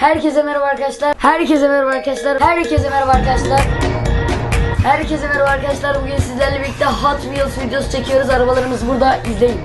Herkese merhaba arkadaşlar. Herkese merhaba arkadaşlar. Herkese merhaba arkadaşlar. Herkese merhaba arkadaşlar. Bugün sizlerle birlikte Hot Wheels videosu çekiyoruz. Arabalarımız burada. İzleyin.